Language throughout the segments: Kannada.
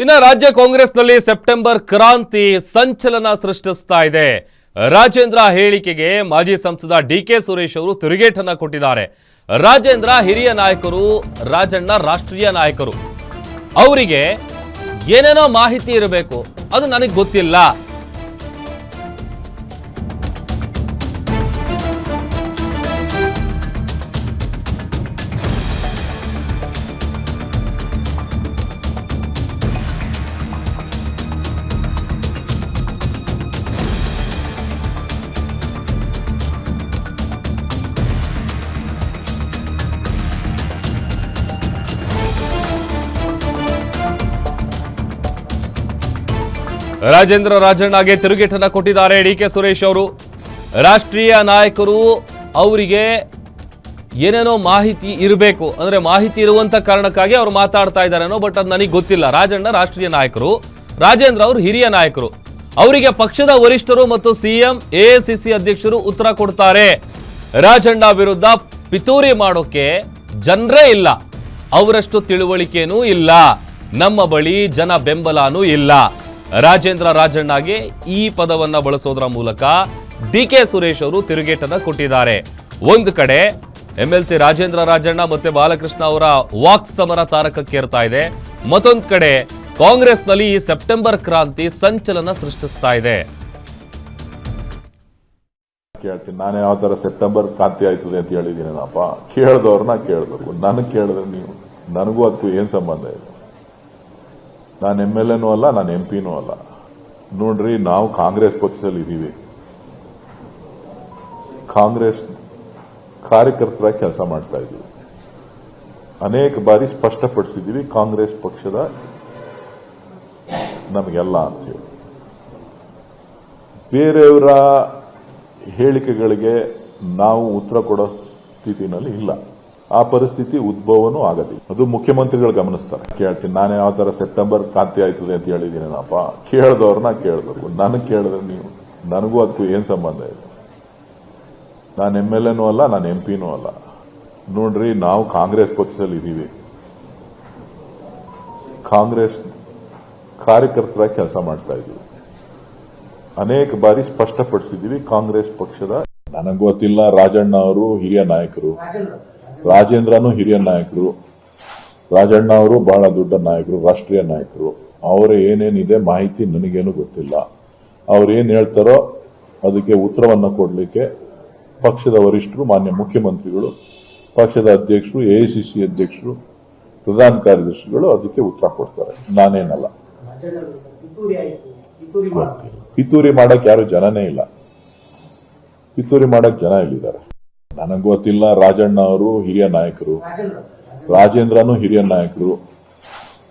ಇನ್ನು ರಾಜ್ಯ ಕಾಂಗ್ರೆಸ್ನಲ್ಲಿ ಸೆಪ್ಟೆಂಬರ್ ಕ್ರಾಂತಿ ಸಂಚಲನ ಸೃಷ್ಟಿಸ್ತಾ ಇದೆ. ರಾಜೇಂದ್ರ ಹೇಳಿಕೆಗೆ ಮಾಜಿ ಸಂಸದ ಡಿ ಕೆ ಸುರೇಶ್ ಅವರು ತಿರುಗೇಟನ್ನ ಕೊಟ್ಟಿದ್ದಾರೆ. ರಾಜೇಂದ್ರ ಹಿರಿಯ ನಾಯಕರು, ರಾಜಣ್ಣ ರಾಷ್ಟ್ರೀಯ ನಾಯಕರು. ಅವರಿಗೆ ಏನೇನೋ ಮಾಹಿತಿ ಇರಬೇಕು. ಅದು ನನಗೆ ಗೊತ್ತಿಲ್ಲ. ರಾಜೇಂದ್ರ ರಾಜಣ್ಣಗೆ ತಿರುಗೇಟನ್ನು ಕೊಟ್ಟಿದ್ದಾರೆ ಡಿ ಕೆ ಸುರೇಶ್ ಅವರು. ರಾಷ್ಟ್ರೀಯ ನಾಯಕರು ಅವರಿಗೆ ಏನೇನೋ ಮಾಹಿತಿ ಇರಬೇಕು. ಅಂದ್ರೆ ಮಾಹಿತಿ ಇರುವಂತ ಕಾರಣಕ್ಕಾಗಿ ಅವರು ಮಾತಾಡ್ತಾ ಇದ್ದಾರೇನೋ ಬಟ್ ಅದು ನನಗೆ ಗೊತ್ತಿಲ್ಲ. ರಾಜಣ್ಣ ರಾಷ್ಟ್ರೀಯ ನಾಯಕರು. ರಾಜೇಂದ್ರ ಅವರು ಹಿರಿಯ ನಾಯಕರು. ಅವರಿಗೆ ಪಕ್ಷದ ವರಿಷ್ಠರು ಮತ್ತು ಸಿಎಂ ಎಐಸಿಸಿ ಅಧ್ಯಕ್ಷರು ಉತ್ತರ ಕೊಡ್ತಾರೆ. ರಾಜಣ್ಣ ವಿರುದ್ಧ ಪಿತೂರಿ ಮಾಡೋಕೆ ಜನರೇ ಇಲ್ಲ. ಅವರಷ್ಟು ತಿಳುವಳಿಕೆನೂ ಇಲ್ಲ. ನಮ್ಮ ಬಳಿ ಜನ ಬೆಂಬಲನೂ ಇಲ್ಲ. ರಾಜೇಂದ್ರ ರಾಜಣ್ಣಗೆ ಈ ಪದವನ್ನ ಬಳಸೋದ್ರ ಮೂಲಕ ಡಿ ಕೆ ಸುರೇಶ್ ಅವರು ತಿರುಗೇಟನ್ನು ಕೊಟ್ಟಿದ್ದಾರೆ. ಒಂದು ಕಡೆ M L C Rajendra Rajanna ಮತ್ತೆ ಬಾಲಕೃಷ್ಣ ಅವರ ವಾಕ್ ಸಮರ ತಾರಕಕ್ಕೇರ್ತಾ ಇದೆ. ಮತ್ತೊಂದು ಕಡೆ ಕಾಂಗ್ರೆಸ್ನಲ್ಲಿ ಈ ಸೆಪ್ಟೆಂಬರ್ ಕ್ರಾಂತಿ ಸಂಚಲನ ಸೃಷ್ಟಿಸ್ತಾ ಇದೆ. ಕೇಳ್ತೀನಿ. ನಾನು ಯಾವ ತರ ಸೆಪ್ಟೆಂಬರ್ ಕ್ರಾಂತಿ ಆಯ್ತದೆ ಅಂತ ಹೇಳಿದ್ದೀನಿ ಕೇಳಿದವ್ರನ್ನ ಕೇಳಬೇಕು. ನನಗೆ ಕೇಳಿದ್ರೆ ನೀವು, ನನಗೂ ಅದಕ್ಕೂ ಏನ್ ಸಂಬಂಧ ಇದೆ? ನಾನು ಎಂ ಎಲ್ ಎನೂ ಅಲ್ಲ, ನಾನು ಎಂ ಪಿನೂ ಅಲ್ಲ. ನೋಡ್ರಿ, ನಾವು ಕಾಂಗ್ರೆಸ್ ಪಕ್ಷದಲ್ಲಿ ಇದ್ದೀವಿ ಕಾಂಗ್ರೆಸ್ ಕಾರ್ಯಕರ್ತರ ಕೆಲಸ ಮಾಡ್ತಾ ಇದ್ದೀವಿ ಅನೇಕ ಬಾರಿ ಸ್ಪಷ್ಟಪಡಿಸಿದ್ದೀವಿ, ಕಾಂಗ್ರೆಸ್ ಪಕ್ಷದ ನಮಗೆಲ್ಲ ಅಂತೇಳಿ ಬೇರೆಯವರ ಹೇಳಿಕೆಗಳಿಗೆ ನಾವು ಉತ್ತರ ಕೊಡೋ ಸ್ಥಿತಿನಲ್ಲಿ ಇಲ್ಲ. ಆ ಪರಿಸ್ಥಿತಿ ಉದ್ಭವನೂ ಆಗಲಿ. ಅದು ಮುಖ್ಯಮಂತ್ರಿಗಳು ಗಮನಿಸ್ತಾರೆ. ಕೇಳ್ತೀನಿ. ನಾನು ಯಾವ ತರ ಸೆಪ್ಟೆಂಬರ್ ಕ್ರಾಂತಿ ಆಯ್ತದೆ ಅಂತ ಹೇಳಿದ್ದೀನಪ್ಪ ಕೇಳದವ್ರನ್ನ ಕೇಳಬೇಕು. ನನಗೆ ಕೇಳಿದ್ರೆ ನೀವು. ನನಗೂ ಅದಕ್ಕೂ ಏನ್ ಸಂಬಂಧ ಇದೆ? ನಾನು ಎಂ ಎಲ್ ಎನೂ ಅಲ್ಲ, ನಾನು ಎಂ ಪಿನೂ ಅಲ್ಲ. ನೋಡ್ರಿ, ನಾವು ಕಾಂಗ್ರೆಸ್ ಪಕ್ಷದಲ್ಲಿ ಇದ್ದೀವಿ ಕಾಂಗ್ರೆಸ್ ಕಾರ್ಯಕರ್ತರ ಕೆಲಸ ಮಾಡ್ತಾ ಇದ್ದೀವಿ ಅನೇಕ ಬಾರಿ ಸ್ಪಷ್ಟಪಡಿಸಿದ್ದೀವಿ, ಕಾಂಗ್ರೆಸ್ ಪಕ್ಷದ ನನಗೆ ಗೊತ್ತಿಲ್ಲ ರಾಜಣ್ಣ ಅವರು ಹಿರಿಯ ನಾಯಕರು. ರಾಜೇಂದ್ರನು ಹಿರಿಯ ನಾಯಕರು ರಾಜಣ್ಣ ಅವರು ಬಹಳ ದೊಡ್ಡ ನಾಯಕರು, ರಾಷ್ಟ್ರೀಯ ನಾಯಕರು. ಅವರ ಏನೇನಿದೆ ಮಾಹಿತಿ ನನಗೇನು ಗೊತ್ತಿಲ್ಲ. ಅವ್ರು ಏನ್ ಹೇಳ್ತಾರೋ ಅದಕ್ಕೆ ಉತ್ತರವನ್ನ ಕೊಡಲಿಕ್ಕೆ ಪಕ್ಷದ ವರಿಷ್ಠರು, ಮಾನ್ಯ ಮುಖ್ಯಮಂತ್ರಿಗಳು, ಪಕ್ಷದ ಅಧ್ಯಕ್ಷರು ಎಐಸಿಸಿ ಅಧ್ಯಕ್ಷರು, ಪ್ರಧಾನ ಕಾರ್ಯದರ್ಶಿಗಳು ಅದಕ್ಕೆ ಉತ್ತರ ಕೊಡ್ತಾರೆ. ನಾನೇನಲ್ಲ. ಕಿತ್ತೂರಿ ಮಾಡಕ್ ಯಾರು ಜನನೇ ಇಲ್ಲ. ಪಿತೂರಿ ಮಾಡಕ್ ಜನ ಇಲ್ಲಿದ್ದಾರೆ ನನಗೆ ಗೊತ್ತಿಲ್ಲ, ರಾಜಣ್ಣ ಅವರು ಹಿರಿಯ ನಾಯಕರು. ರಾಜೇಂದ್ರ ರಾಜೇಂದ್ರನು ಹಿರಿಯ ನಾಯಕರು.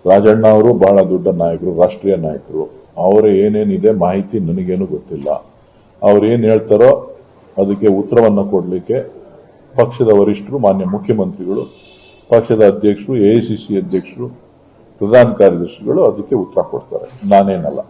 ರಾಜಣ್ಣ ಅವರು ಬಹಳ ದೊಡ್ಡ ನಾಯಕರು, ರಾಷ್ಟ್ರೀಯ ನಾಯಕರು. ಅವರ ಏನೇನಿದೆ ಮಾಹಿತಿ ನನಗೇನು ಗೊತ್ತಿಲ್ಲ. ಅವ್ರು ಏನು ಹೇಳ್ತಾರೋ ಅದಕ್ಕೆ ಉತ್ತರವನ್ನು ಕೊಡಲಿಕ್ಕೆ ಪಕ್ಷದ ವರಿಷ್ಠರು, ಮಾನ್ಯ ಮುಖ್ಯಮಂತ್ರಿಗಳು, ಪಕ್ಷದ ಅಧ್ಯಕ್ಷರು ಎಐಸಿಸಿ ಅಧ್ಯಕ್ಷರು, ಪ್ರಧಾನ ಕಾರ್ಯದರ್ಶಿಗಳು ಅದಕ್ಕೆ ಉತ್ತರ ಕೊಡ್ತಾರೆ. ನಾನೇನಲ್ಲ.